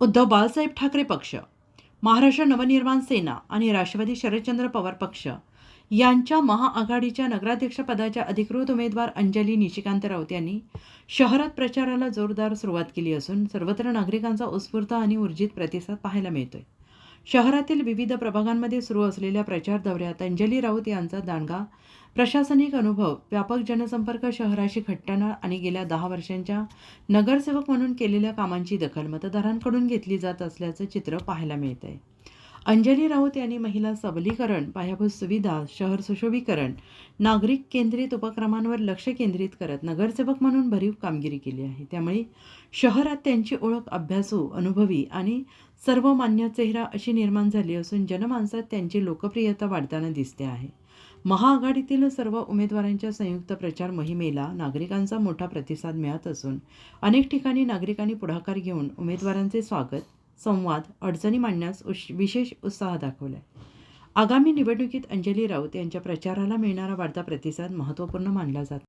उद्धव बाळासाहेब ठाकरे पक्ष महाराष्ट्र नवनिर्माण सेना आणि राष्ट्रवादी शरदचंद्र पवार पक्ष यांच्या महाआघाडीच्या नगराध्यक्षपदाच्या अधिकृत उमेदवार अंजली निशिकांत राऊत यांनी शहरात प्रचाराला जोरदार सुरुवात केली असून सर्वत्र नागरिकांचा उत्स्फूर्त आणि ऊर्जित प्रतिसाद पाहायला मिळतोय. शहरातील विविध प्रभागांमध्ये सुरू असलेल्या प्रचार दौऱ्यात अंजली राऊत यांचा दांडगा. प्रशासनिक अनुभव व्यापक जनसंपर्क शहराशी घट्टना आणि गेल्या दहा वर्षांच्या नगरसेवक म्हणून केलेल्या कामांची दखल मतदारांकडून घेतली जात असल्याचं चित्र पाहायला मिळत आहे अंजली राऊत यांनी महिला सबलीकरण पायाभूत सुविधा शहर सुशोभीकरण नागरिक केंद्रित उपक्रमांवर लक्ष केंद्रित करत नगरसेवक म्हणून भरीव कामगिरी केली आहे. त्यामुळे शहरात त्यांची ओळख अभ्यासू अनुभवी आणि सर्वमान्य चेहरा अशी निर्माण झाली असून जनमानसात त्यांची लोकप्रियता वाढताना दिसते आहे. महाआघाडीतील सर्व उमेदवारांच्या संयुक्त प्रचार मोहिमेला नागरिकांचा मोठा प्रतिसाद मिळत असून अनेक ठिकाणी नागरिकांनी पुढाकार घेऊन उमेदवारांचे स्वागत संवाद अडचणी मांडण्यास उश विशेष उत्साह दाखवला आहे आगामी निवडणुकीत अंजली राऊत यांच्या प्रचाराला मिळणारा वाढता प्रतिसाद महत्त्वपूर्ण मानला जातो